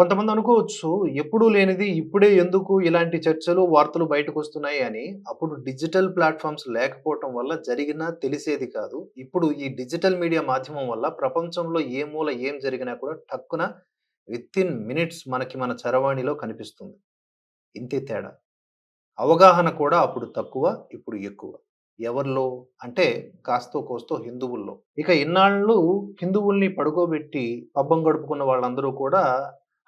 కొంతమంది అనుకోవచ్చు ఎప్పుడూ లేనిది ఇప్పుడే ఎందుకు ఇలాంటి చర్చలు వార్తలు బయటకు వస్తున్నాయి అని. అప్పుడు డిజిటల్ ప్లాట్ఫామ్స్ లేకపోవటం వల్ల జరిగినా తెలిసేది కాదు. ఇప్పుడు ఈ డిజిటల్ మీడియా మాధ్యమం వల్ల ప్రపంచంలో ఏ మూల ఏం జరిగినా కూడా టక్కున విత్ ఇన్ మినిట్స్ మనకి మన చరవాణిలో కనిపిస్తుంది. ఇంతే తేడా. అవగాహన కూడా అప్పుడు తక్కువ ఇప్పుడు ఎక్కువ. ఎవరిలో? అంటే కాస్తో కోస్తో హిందువుల్లో. ఇక ఇన్నాళ్ళు హిందువుల్ని పడుకోబెట్టి పబ్బం గడుపుకున్న వాళ్ళందరూ కూడా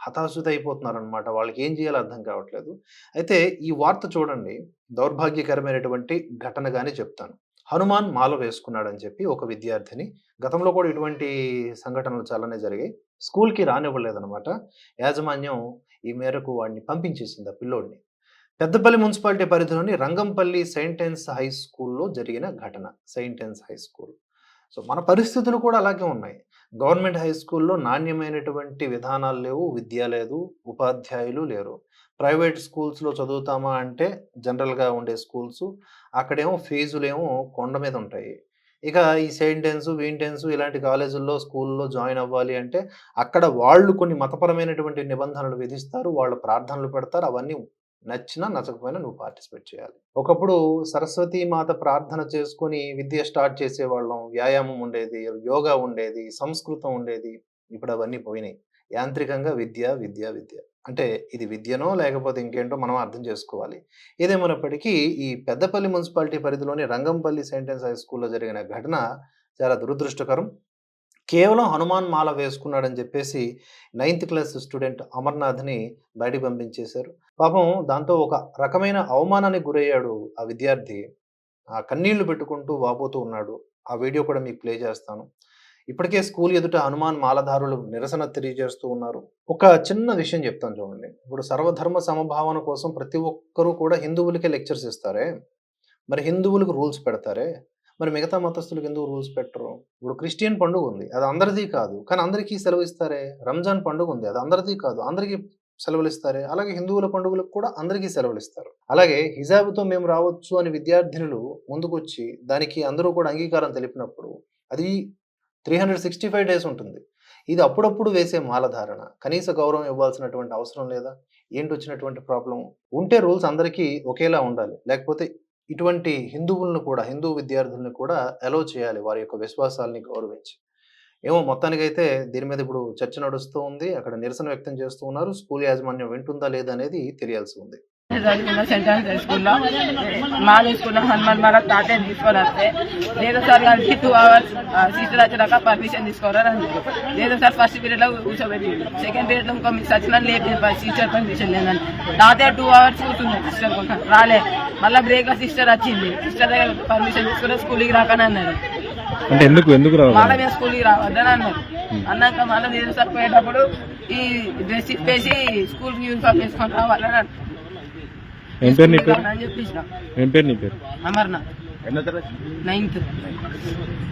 హతాశుత అనమాట వాళ్ళకి ఏం చేయాలో అర్థం కావట్లేదు. అయితే ఈ వార్త చూడండి. దౌర్భాగ్యకరమైనటువంటి ఘటనగానే చెప్తాను. హనుమాన్ మాల వేసుకున్నాడని చెప్పి ఒక విద్యార్థిని గతంలో కూడా ఇటువంటి సంఘటనలు చాలానే జరిగాయి. స్కూల్కి రానివ్వలేదనమాట. యాజమాన్యం ఈ మేరకు వాడిని పంపించేసింది ఆ పిల్లోడిని. పెద్దపల్లి మున్సిపాలిటీ పరిధిలోని రంగంపల్లి సెయింటెన్స్ హై స్కూల్లో జరిగిన ఘటన. సెయింటెన్స్ హై స్కూల్. సో మన పరిస్థితులు కూడా అలాగే ఉన్నాయి. గవర్నమెంట్ హై స్కూల్లో నాణ్యమైనటువంటి విధానాలు లేవు విద్య లేదు ఉపాధ్యాయులు లేరు. ప్రైవేట్ స్కూల్స్లో చదువుతామా అంటే జనరల్గా ఉండే స్కూల్స్ అక్కడేమో ఫీజులేమో కొండ మీద ఉంటాయి. ఇక ఈ సెయింటెన్స్ వీంటెన్స్ ఇలాంటి కాలేజీల్లో స్కూల్లో జాయిన్ అవ్వాలి అంటే అక్కడ వాళ్ళు కొన్ని మతపరమైనటువంటి నిబంధనలు విధిస్తారు వాళ్ళు ప్రార్థనలు పెడతారు అవన్నీ నచ్చినా నచ్చకపోయినా నువ్వు పార్టిసిపేట్ చేయాలి. ఒకప్పుడు సరస్వతి మాత ప్రార్థన చేసుకుని విద్య స్టార్ట్ చేసేవాళ్ళం. వ్యాయామం ఉండేది యోగా ఉండేది సంస్కృతం ఉండేది. ఇప్పుడు అవన్నీ పోయినాయి. యాంత్రికంగా విద్య విద్య విద్య. అంటే ఇది విద్యనో లేకపోతే ఇంకేంటో మనం అర్థం చేసుకోవాలి. ఏదేమైనప్పటికీ ఈ పెద్దపల్లి మున్సిపాలిటీ పరిధిలోని రంగంపల్లి సెంటెన్స్ హై స్కూల్లో జరిగిన ఘటన చాలా దురదృష్టకరం. కేవలం హనుమాన్ మాల వేసుకున్నాడని చెప్పేసి నైన్త్ క్లాస్ స్టూడెంట్ అమర్నాథ్ని బయటికి పంపించేశారు. పాపం దాంతో ఒక రకమైన అవమానానికి గురయ్యాడు ఆ విద్యార్థి. ఆ కన్నీళ్ళు పెట్టుకుంటూ వాపోతూ ఉన్నాడు. ఆ వీడియో కూడా మీకు ప్లే చేస్తాను. ఇప్పటికే స్కూల్ ఎదుట హనుమాన్ మాలధారులు నిరసన తెలియజేస్తూ ఉన్నారు. ఒక చిన్న విషయం చెప్తాను చూడండి. ఇప్పుడు సర్వధర్మ సమభావన కోసం ప్రతి ఒక్కరూ కూడా హిందువులకే లెక్చర్స్ ఇస్తారే? మరి హిందువులకు రూల్స్ పెడతారే? మరి మిగతా మతస్థులకు ఎందుకు రూల్స్ పెట్టరు? ఇప్పుడు క్రిస్టియన్ పండుగ ఉంది అది అందరిది కాదు. కానీ అందరికీ సెలవు ఇస్తారే? రంజాన్ పండుగ ఉంది అది అందరిది కాదు. అందరికీ సెలవులు ఇస్తారే? అలాగే హిందువుల పండుగలకు కూడా అందరికీ సెలవులు ఇస్తారు. అలాగే హిజాబుతో మేము రావచ్చు అని విద్యార్థినులు ముందుకొచ్చి దానికి అందరూ కూడా అంగీకారం తెలిపినప్పుడు అది three hundred sixty five days ఉంటుంది. ఇది అప్పుడప్పుడు వేసే మాలధారణ. కనీస గౌరవం ఇవ్వాల్సినటువంటి అవసరం లేదా? ఏంటి వచ్చినటువంటి ప్రాబ్లం? ఉంటే రూల్స్ అందరికీ ఒకేలా ఉండాలి. లేకపోతే ఇటువంటి హిందువులను కూడా హిందూ విద్యార్థులను కూడా అలో చేయాలి వారి యొక్క విశ్వాసాలని గౌరవించి. ఏమో మొత్తానికైతే దీని మీద ఇప్పుడు చర్చ నడుస్తూ ఉంది. అక్కడ నిరసన వ్యక్తం చేస్తూ ఉన్నారు. స్కూల్ యాజమాన్యం వింటుందా లేదా అనేది తెలియాల్సి ఉంది. చదువుకున్న హై స్కూల్లో మా తీసుకున్న హనుమాన్ మాల తాతయ్య తీసుకొని వస్తే లేదు సార్ కలిసి టూ అవర్స్ సీట్లు వచ్చాక పర్మిషన్ తీసుకోవాలని అన్నారు. లేదు సార్ ఫస్ట్ పీరియడ్లో కూర్చోబెట్టి సెకండ్ పీరియడ్లో ఇంకో మీకు సచిన లేదు టీచర్ పర్మిషన్ లేదని. తాతయ్య టూ అవర్స్ కూర్చుంది సిస్టర్ కోసం. రాలే. మళ్ళీ బ్రేక్లో సిస్టర్ వచ్చింది. సిస్టర్ దగ్గర పర్మిషన్ తీసుకుని స్కూల్కి రాకని అన్నారు. అంటే ఎందుకు ఎందుకు రావాలి? మళ్ళీ మేము స్కూల్కి రావద్దని అన్నారు. అన్నాక మళ్ళీ నేను సార్ పోయేటప్పుడు ఈ డ్రెస్ ఇప్పేసి స్కూల్ యూనిఫామ్ వేసుకొని రావాలని ఏం పేరు నీ పేరు? ఏం పేరు నీ పేరు? అమర్నాథ్. నైన్త్.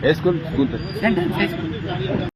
ఏ school? School centre high school.